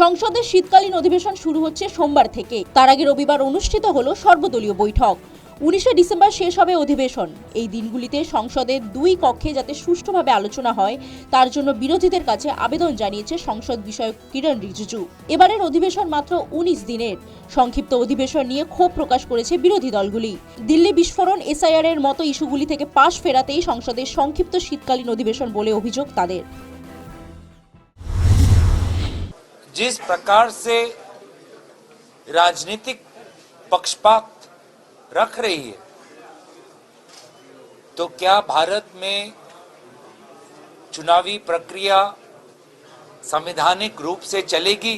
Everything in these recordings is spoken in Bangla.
সংসদের শীতকালীন অধিবেশন শুরু হচ্ছে সোমবার থেকে। তার আগে রবিবার অনুষ্ঠিত হল সর্বদলীয় বৈঠক। উনিশে ডিসেম্বর শেষ হবে অধিবেশন। এই দিনগুলিতে সংসদের দুই কক্ষে যাতে সুষ্ঠুভাবে আলোচনা হয়, তার জন্য বিরোধীদের কাছে আবেদন জানিয়েছে সংসদ বিষয়ক কিরণ রিজিজু। এবারের অধিবেশন মাত্র উনিশ দিনের। সংক্ষিপ্ত অধিবেশন নিয়ে ক্ষোভ প্রকাশ করেছে বিরোধী দলগুলি। দিল্লি বিস্ফোরণ, এসআইআর এর মতো ইস্যুগুলি থেকে পাশ ফেরাতেই সংসদের সংক্ষিপ্ত শীতকালীন অধিবেশন বলে অভিযোগ তাদের। जिस प्रकार से राजनीतिक पक्षपात रख रही है तो क्या भारत में चुनावी प्रक्रिया संवैधानिक रूप से चलेगी?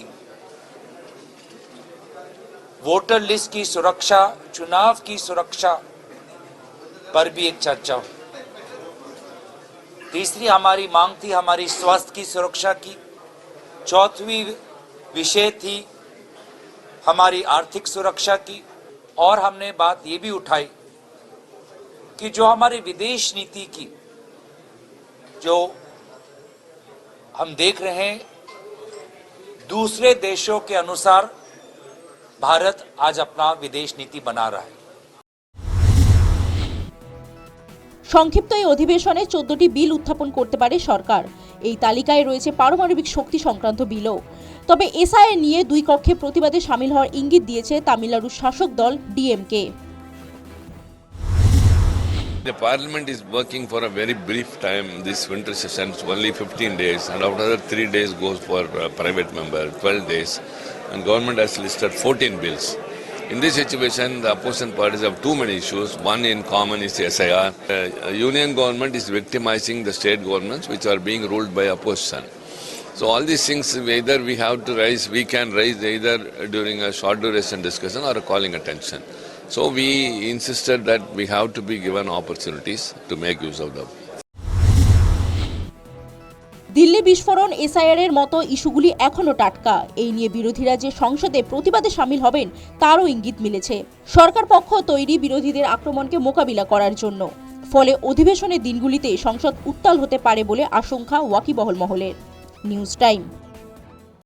वोटर लिस्ट की सुरक्षा, चुनाव की सुरक्षा पर भी एक चर्चा हो तीसरी हमारी मांग थी हमारी स्वास्थ्य की सुरक्षा की। चौथी विषय थी हमारी आर्थिक सुरक्षा की, और हमने बात ये भी उठाई कि जो हमारी विदेश नीति की, जो हम देख रहे हैं, दूसरे देशों के अनुसार भारत आज अपना विदेश नीति बना रहा है। সংক্ষিপ্ত এই অধিবেশনে চোদ্দটি বিল উত্থাপন করতে পারে সরকার এই তালিকায় রয়েছে পারমাণবিক শক্তি সংক্রান্ত বিলও তবে এসআইএ নিয়ে দুই কক্ষে প্রতিবাদে সামিল হওয়ার ইঙ্গিত দিয়েছে তামিলনাড়ুর শাসক দল DMK The parliament is working for a very brief time. This winter session is only 15 days, and after that, three days goes for uh, private member, 12 days, and government has listed 14 bills. In this situation, the opposition parties have too many issues. One in common is the SIR. Uh, union government is victimizing the state governments, which are being ruled by opposition. So all these things, either we have to raise, we can raise either during a short duration discussion or calling attention. So we insisted that we have to be given opportunities to make use of them. Delhi বিস্ফোরণ এসআইআরের মতো ইস্যুগুলি এখনও টাটকা। এই নিয়ে বিরোধীরা যে সংসদে প্রতিবাদে সামিল হবেন, তারও ইঙ্গিত মিলেছে। সরকার পক্ষ তৈরি বিরোধীদের আক্রমণকে মোকাবিলা করার জন্য। ফলে অধিবেশনের দিনগুলিতে সংসদ উত্তাল হতে পারে বলে আশঙ্কা ওয়াকিবহল মহলের। News time.